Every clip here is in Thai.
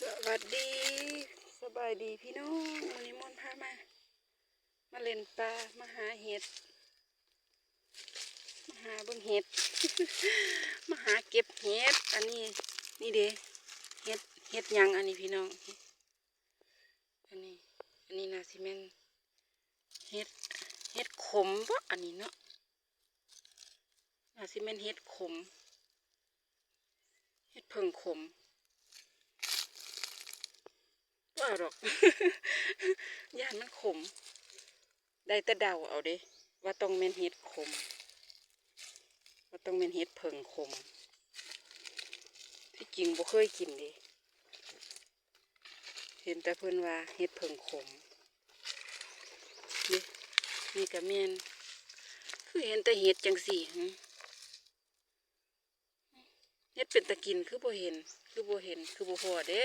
สวัสดีสบายดีพี่น้องวันนี้มนพามา มาเล่นปลามาหาเห็ดมาหาเบิ่งเห็ดมาหาเก็บเห็ดอันนี้นี่เด้เห็ดเห็ดยังอันนี้พี่น้องอันนี้อันนี้นาซิเมนเห็ดเห็ดขมวะอันนี้เนาะนาซิเมนเห็ดขมเห็ดเพิงขม ว่าหรอกยานมันขม ได้แต่เดาเอาเด้ว่าต้องเม็นเห็ดขม ว่าต้องเม็นเห็ดเพิงขม ที่จริงบ่เคยกินเดิเห็นแต่เพิ่อนว่าเห็ดเพิงขมนี่นี่ก็แม่นคือเห็นแต่เห็ดจังสี่เห็ดเป็นตะกินคือบ่เห็น คือบ่เห็น คือบ่พอเด้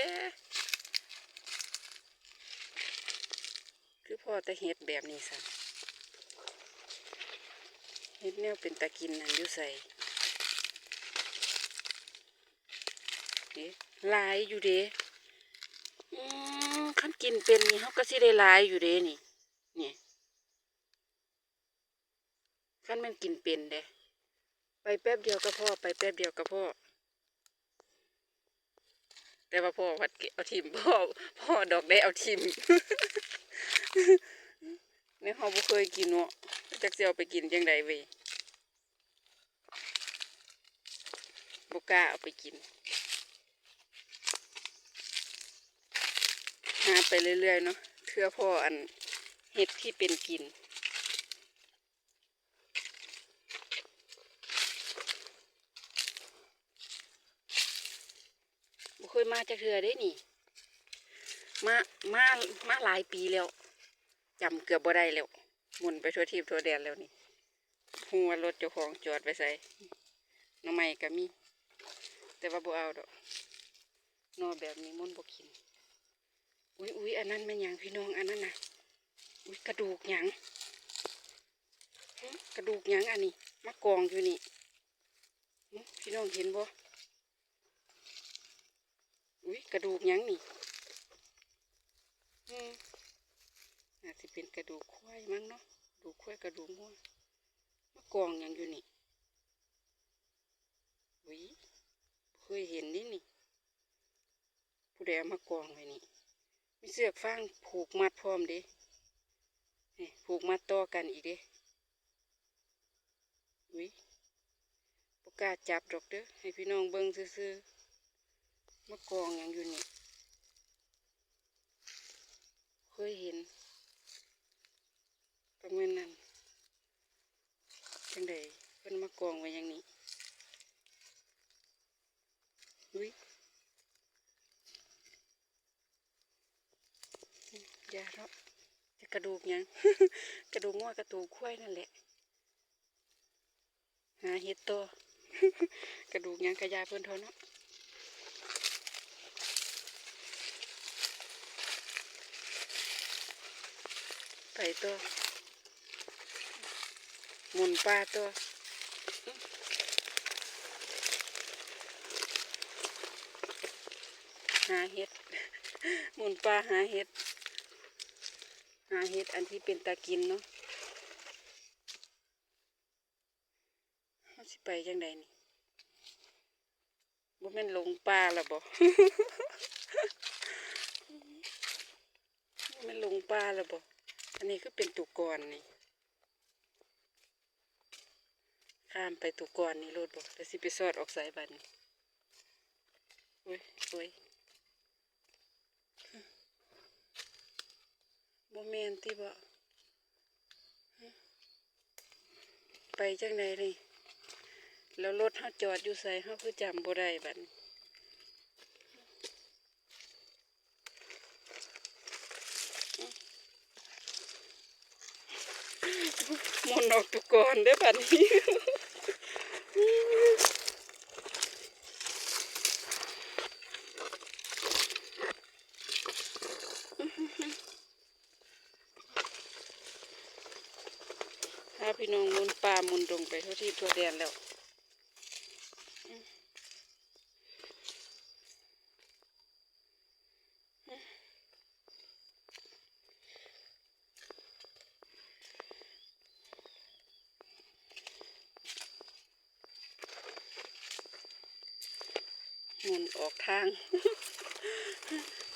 คือ พ่อแต่เห็ดแบบนี้สันเห็ดแนวเป็นตะกินนั่นอยู่ใส่เด้ลายอยู่เด้อขั้นกินเป็นนี่เขาก็สิได้ลายอยู่เด้นี่เนี่ยขั้นมันกินเป็นเด้ไปแป๊บเดียวก็พ่อไปแป๊บเดียวก็พ่อแต่ว่าพ่อวัดเกเอาทิมพ่อพ่อดอกได้เอาทิม ในห้องบ่เคยกินเนาะจักสิเอาไปกินจังใดเว้ยบ่กล้าเอาไปกิน หาไปเรื่อยๆเนาะเพื่อพ่ออันเห็ดที่เป็นกินบ่เคยมาจักเทื่อเด้นี่ มา มา มาหลายปีแล้ว จำเกือบบ่ได้แล้วหมุนไปทั่วทีบทั่วแดนแล้วนี่หัวรถเจ้าของจอดไปใส่หน้ำไม้ก็มี แต่ว่าบ่เอาดอกนอแบบนี้มุนบ่กิน อุ้ยอุ้ยอันนั้นแม่นหยังพี่น้องอันนั้นนะอุ้ยกระดูกหยังกระดูกหยังอันนี้มากองอยู่นี่พี่น้องเห็นบ่อุ้ยกระดูกหยังนี่อืม น่าจะเป็นกระดูกควายมั้งเนาะกระดูกควายกระดูกงัวมากองอย่างอยู่นี่วิเคยเห็นนี่นี่ ผู้ใดเอามากองไว้นี่ มีเสือกฟางผูกมัดพร้อมเด้นี่ผูกมัดต่อกันอีกเด้วิปกาจับดอกเด้อให้พี่น้องเบิ่งซื่อๆมากองอย่างอยู่นี่ เคยเห็น ตรงนั้นนั่นจังใดเพิ่นมากองไว้อย่างนี้อุ้ยอย่าเนาะจะกระดูกยัง กระดูกงัวกระดูกควายนั่นแหละหาเห็ดตัว กระดูกยังกระยาเพิ่นท่าเนาะไปตัว หมุนปลาตัวหาเห็ด หมุนปลาหาเห็ด หาเห็ดอันที่เป็นตากินเนาะเขาสิไปจังใดนี่บ่แม่นลงปลาละบ่บ่แม่นลงปลาละบ่อันนี้คือเป็นตุกรนี่ ข้ามไปตุกอนนี่รถบอกแล้วสิไปสอดออกสายบันโอ้ยโอ้ยโมเมนที่บอกไปจังไหนนี่แล้วรถเขาจอดอยู่ใส่เขาคือจำบ่ได้บัดนี้ มนออกตุกรได้แบบนี้ถ้าพี่น้องหมุนปลาหมุนดงไปทั่วที่ทั่วแดนแล้ว มุนออกทาง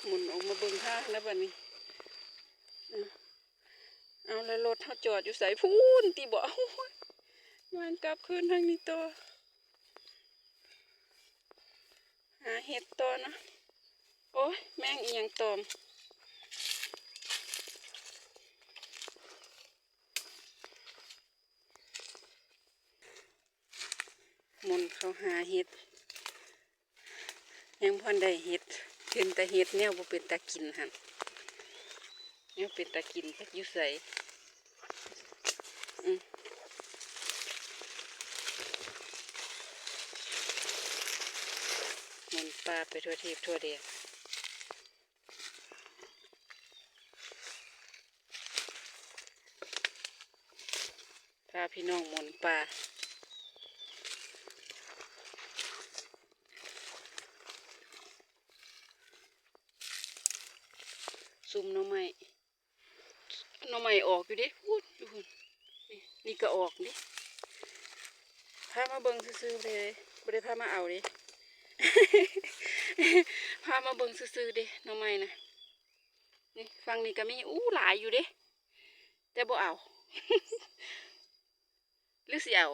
หมุนออกมาเบิ่งทางแล้วบัดนี้ เอาแล้วรถเขาจอดอยู่ใส่พูนตีบ่อ้ยมันกลับคืนทางนี้ต่อหาเห็ดต่อนะโอ้ยแม่งอียังตอมหมุนเขาหาเห็ด ยังพอนได้เห็ดเห็นแต่เห็ดแนวบ่เป็นตากินหันแนวเป็นตากินจักอยู่ใสมหมุนปลาไปทั่วทีบทั่วเดียพาพี่น้องมุนปลา ซุ่มหน่อไม้หน่อไม้ออกอยู่ดิพูดอยู่พุ่นนี่นี่ก็ออกดิพามาเบิ่งซื่อๆเลยบ่ได้พามาเอาดิพามาเบิ่งซื่อๆเด้หน่อไม้นะนี่ฟังนี่ก็มีอู้หลายอยู่ด้แต่บ่เอาหรือสิเอา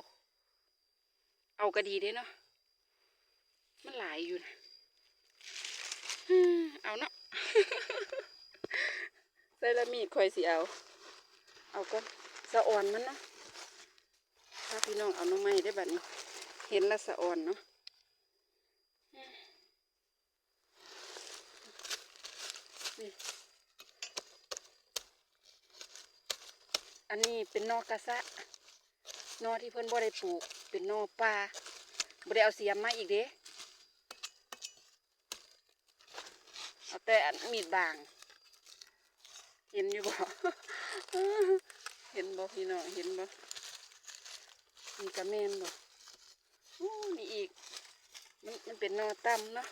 เอาก็ดีเด้เนาะมันหลายอยู่นะเอาเนาะ ใส่ละมีดคอยสิเอา เอาก่อนสะอ่อนมันเนาะถ้าพี่น้องเอาน้องไม้ได้บัดนี้เห็นและสะอ่อนเนาะอันนี้เป็นนอกกระสะนอที่เพิ่อนบ่ได้ปลูก เป็นนอปลาบ่ได้เอาเสียมมาอีกเด้เอาแต่มีดบาง เห็นอยู่บ่เห็นบ่พี่น้องเห็นบ่มีกระแมนบ่อู้มีอีก มันมันเป็นนอต่ำเนาะ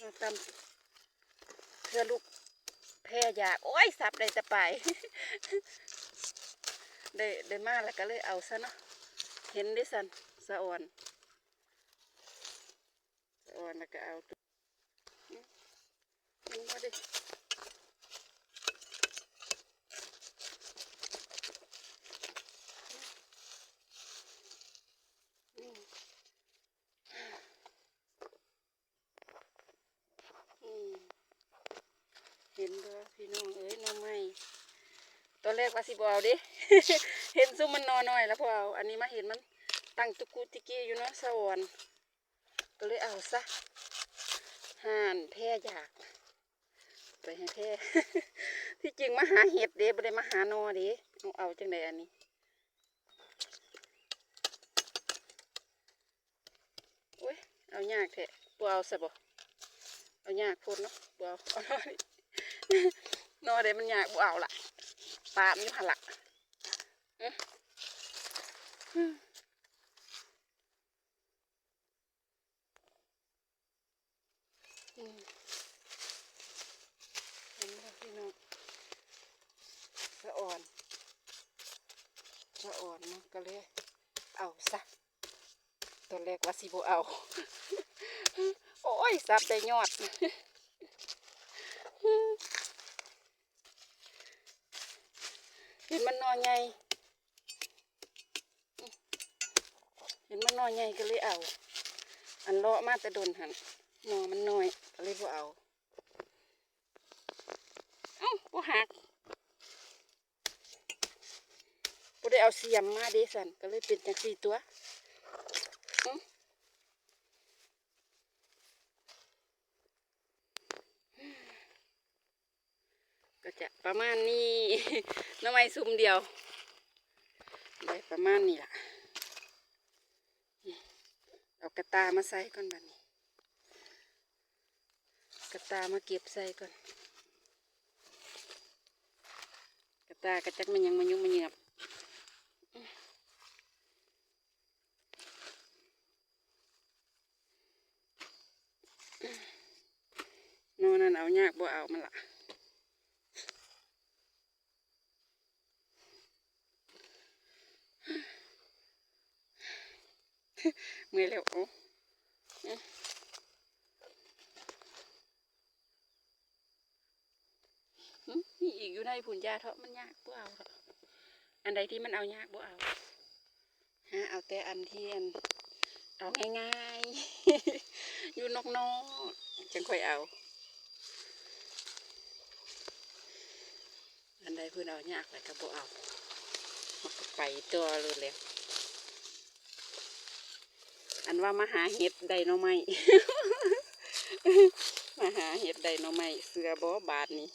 นอต่ำเพื่อลูกแพร่ยากโอ้ยสับได้แต่ไปได้ได้มาแล้วก็เลยเอาซะเนาะเห็นได้สันสะอ่อนสะอ่อนแล้วก็เอาตัวอืมเห็นบ่ด้ อืมอืมเห็นบ่พี่น้องเอ้ยน้องไม้ตอนแรกว่าสิบเอาเดิเห็นซุ้มมันนอนหน่อยแล้วพอเอาอันนี้มาเห็นมันตั้งตุกุติกี้อยู่เนาะสวรรค์ก็เลยเอาซะห่านแพร่อยากไปให้แพร่ที่จริงมาหาเห็ดเด้บ่ได้มาหานอเด้เอาเอาจังไดอันนี้โอ้ยเอายากแท้บัวเอาซะบ่เอายากพูดเนาะบัวเอาเอาห นอนเดี๋ยวมันยากบัวเอาละปลามันอยู่หันละอืมอืมเห็นบ่พี่น้องสะอ่อนสะอ่อนเนก็เลยเอาซะตอนแรกว่าสิบเอา โอ้ยสับได้ยอด เห็นมันนอนไงเห็นมันนอนไงก็เลยเอา อันเลาะมาแต่โดนหันนอมันน้อยก็เลยบ่เอาเอ้าบ่หักบ่ได้เอาเสียมมาเดสันก็เลยเป็นจังสี่ตัว ก็จะประมาณนี้หน้ำไม้ซุ่มเดียวได้ประมาณนี้ล่ะเอากระตามาใส่ก่อนบัดนี้ กระตามาเก็บใส่ก่อน กระตากระจักมันยังมันยุ่มันเหยียบนอนนั่นเอายากบ่เอามันละ เมื่อยแล้วเอาหึมีอีกอยู่ในผุนยาเถอะมันยากบ่เอาเถอะอันใดที่มันเอายากบ่เอาฮะเอาแต่อันที่อันเอาง่ายๆ อยู่นอกๆจังค่อยเอา อันใดเพื่อนเอายากเลยก็บ่เอามันก็ไปตัวเลยแล้ว อันว่ามาหาเห็ดไดโนไม้มาหาเห็ดไดโนไม้เสือบ่บาทนี้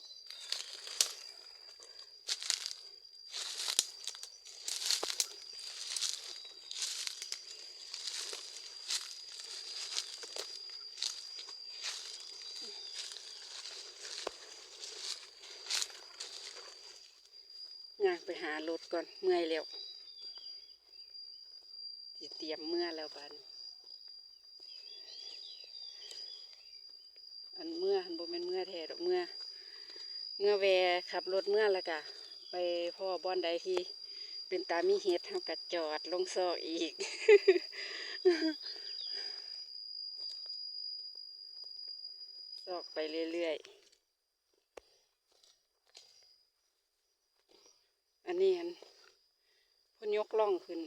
ย่างไปหารถก่อนเมื่อยแล้วเตรียมเมื่อแล้วบัดน อันเมื่อหันบ่แม่นเมื่อแท้ดอกเมื่อ เมื่อแวขับรถเมื่อแล้วกะ ไปพ่อบอนใดที่ เป็นตามีเห็ดเฮากะจอดลงซอกอีกซอกไปเรื่อยๆ อันนี้อันเพ่นยกล่องขึ้น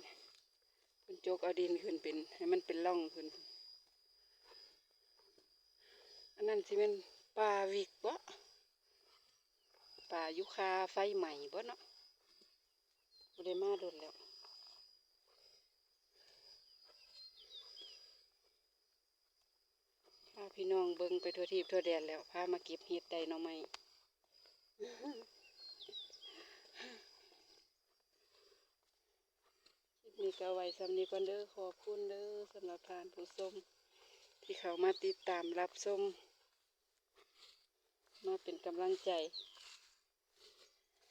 เพ่นจกเอาดินขึ้นเป็น ให้มันเป็นล่องขึ้น นนั้นสิเป็นปลาวิกบ่ปลายุคาไฟใหม่บ่เนาะบ่ได้มาโดนแล้วพาพี่น้องเบิ่งไปทั่วทีบทั่วแดนแล้ว พามาเก็บเห็ดได้น่อไม้คลิปนี้ก็เอาไว้สำนีก่อนเด้อขอบคุณเด้อสำหรับทานผู้ชมที่เขามาติดตามรับชม มาเป็นกำลังใจ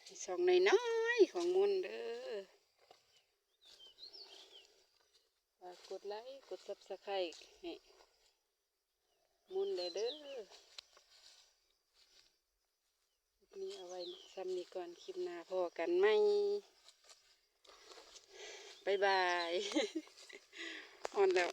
ให้ช่องในน้อยของมุนเด้อฝากกดไลค์กดซับสไครต์ให้มุนเด้อเด้อคลิปนี้เอาไว้สำนี้ก่อนคลิปหน้าพอกันไหมบายบายฮอนแล้ว